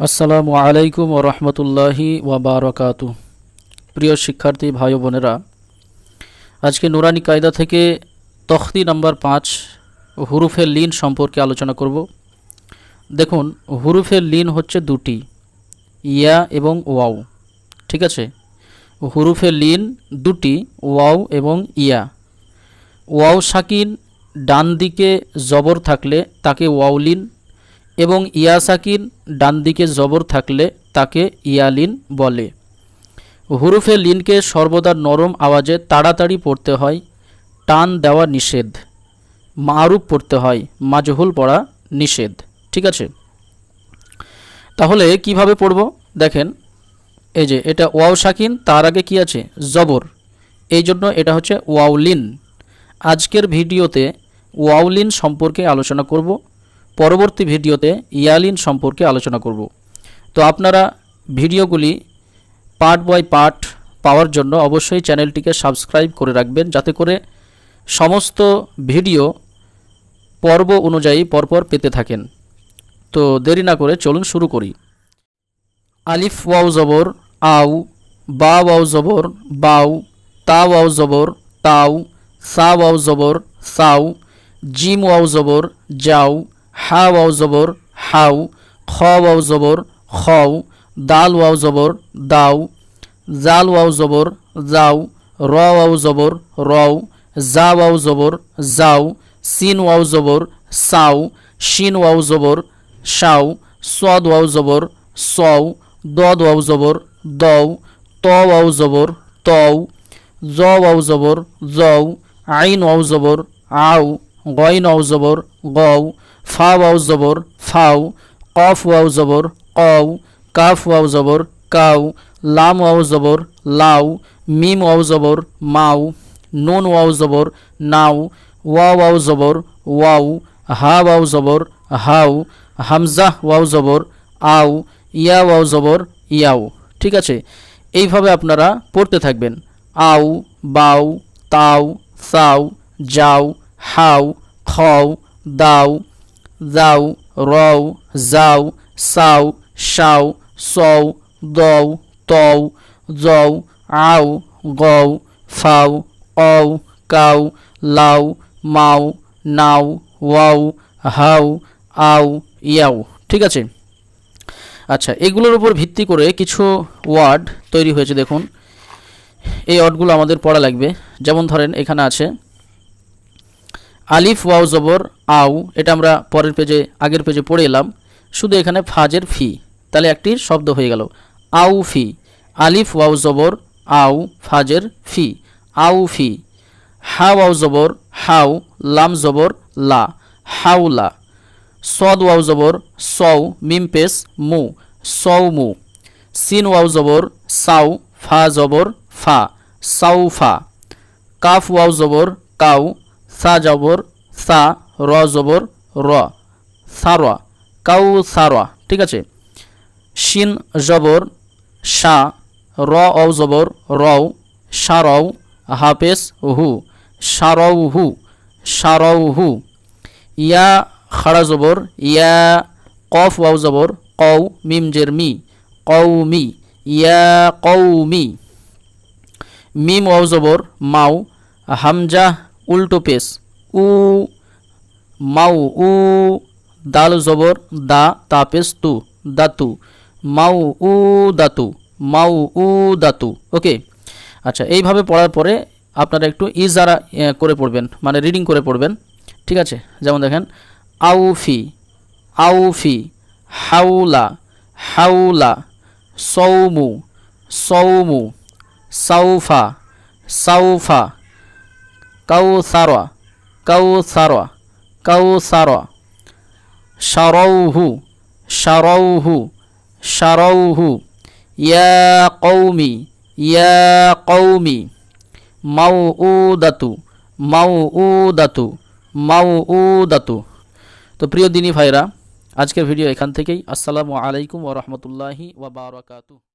আসসালামু আলাইকুম ও রহমতুল্লাহি ওয়াবারকাতু প্রিয় শিক্ষার্থী, ভাই বোনেরা, আজকে নুরানি কায়দা থেকে তখতি নাম্বার পাঁচ হুরুফের লিন সম্পর্কে আলোচনা করব। দেখুন হুরুফের লিন হচ্ছে দুটি, ইয়া এবং ওয়াও, ঠিক আছে? হুরুফের লিন দুটি, ওয়াও এবং ইয়া। ওয়াও সাকিন ডান দিকে জবর থাকলে তাকে ওয়াউলিন এবং ইয়াসাকিন ডান দিকে জবর থাকলে তাকে ইয়ালিন বলে। হুরুফে লিনকে সর্বদা নরম আওয়াজে তাড়াতাড়ি পড়তে হয়, টান দেওয়া নিষেধ মারুপ পড়তে হয়, মাজহুল পড়া নিষেধ। ঠিক আছে? তাহলে কীভাবে পড়ব? দেখেন, এই যে এটা ওয়াও সাকিন, তার আগে কি আছে? জবর। এই জন্য এটা হচ্ছে ওয়াউলিন আজকের ভিডিওতে ওয়াউলিন সম্পর্কে আলোচনা করব। পরবর্তী ভিডিওতে ইয়ালিন সম্পর্কে আলোচনা করব। তো আপনারা ভিডিওগুলি পার্ট বাই পার্ট পাওয়ার জন্য অবশ্যই চ্যানেলটিকে সাবস্ক্রাইব করে রাখবেন, যাতে করে সমস্ত ভিডিও পর্ব অনুযায়ী পরপর পেতে থাকেন। তো দেরি না করে চলুন শুরু করি। আলিফ ওয়াও জবর আউ বা ওয়াও জবর বাউ তা ওয়াও জবর, তাও, সা ওয়াও জবর সাউ জিম ওয়াও জবর, যাও হা ওয়াও জবর হাউ খ ওয়াও জবর খও দাল ওয়াও জবর দাও জাল ওয়াও জবর যাও র ওয়াও জবর রও জা ওয়াও জবর যাও সিন ওয়াও জবর সাও শিন ওয়াও জবর সাও সদ ওয়াও জবর সও দদ ওয়াও জবর দও ত ওয়াও জবর তও জ ওয়াও জবর জও আইন ওয়াও জবর আও গইন ওয়াও জবর গও ফা ওয়াও জবর ফাও কফ ওয়াও জবর কও কাফ ওয়াও জবর কাউ লাম ওয়াও জবর লাউ মিম ওয়াও জবর মাউ নুন ওয়াও জবর নাও ওয়া ওয়াও জবর ওয়াও হা ওয়াও জবর হাউ হামজাহ ওয়াও জবর আউ ইয়া ওয়াও জবর ইয়াও ঠিক আছে এইভাবে আপনারা পড়তে থাকবেন আউ বাউ তাও সাউ যাও হাউ খাও দাও যাও রও, যাও, সাও সাও সৌ দৌ তৌ জও আও গৌ ফাও, অও কাউ লাউ মাও, নাও ওয়াউ হাউ আউ ইয়াও। ঠিক আছে? আচ্ছা এগুলোর উপর ভিত্তি করে কিছু ওয়ার্ড তৈরি হয়েছে, দেখুন। এই ওয়ার্ডগুলো আমাদের পড়া লাগবে। যেমন ধরেন, এখানে আছে আলিফ, ওয়াও, জবর আউ এটা আমরা পরের পেজে আগের পেজে পড়ে এলাম। শুধু এখানে ফাজের ফি, তাহলে একটি শব্দ হয়ে গেল। আউ ফি, আলিফ, ওয়াও, জবর আউ ফাজের ফি। আউ ফি, হা, ওয়াও, জবর হাউ লাম, জবর, লা হাউলা সদ, ওয়াও, জবর সৌ মিম, পেস, মু সৌ মু। সিন, ওয়াও, জবর সাউ ফা, জবর, ফা সাউ ফা। কাফ, ওয়াও, জবর কাউ সা জবর, সা, র জবর, র সারা কাউ সারা ঠিক আছে? শিন জবর, সা, র অও জবর, রও, সারও হাফেস হু, সারও হু সারও হু। ইয়া, খাড়া জবর, ইয়া, কফ ওয়াও জবর কৌ মিম, জের, মি কৌ মি, ইয়া কৌ মি। মিম ওয়াও জবর, মাও, হামজা উল্টো পেস উ, মাউ, উ, দাল জবর, দা তাপেস তু, দাতু। মাউ, উ, দাতু। মাউ, উ, দাতু। ওকে? আচ্ছা এইভাবে পড়ার পরে আপনারা একটু ইজারা করে পড়বেন মানে রিডিং করে পড়বেন। ঠিক আছে? যেমন দেখেন, আউফি আউফি, হাউলা হাউলা, সৌমু সৌমু, সাউফা সাউফা কাউসারা কাউসারা কাউসারা। শারৌহু শারৌহু শারৌহু ইয়া কৌমি ইয়া কৌমি মাউউদাতু মাউউদাতু মাউউদাতু। তো প্রিয় দিনী ভাইরা, আজকের ভিডিও এখান থেকেই। আসসালামু আলাইকুম ওয়া বারাকাতুহু।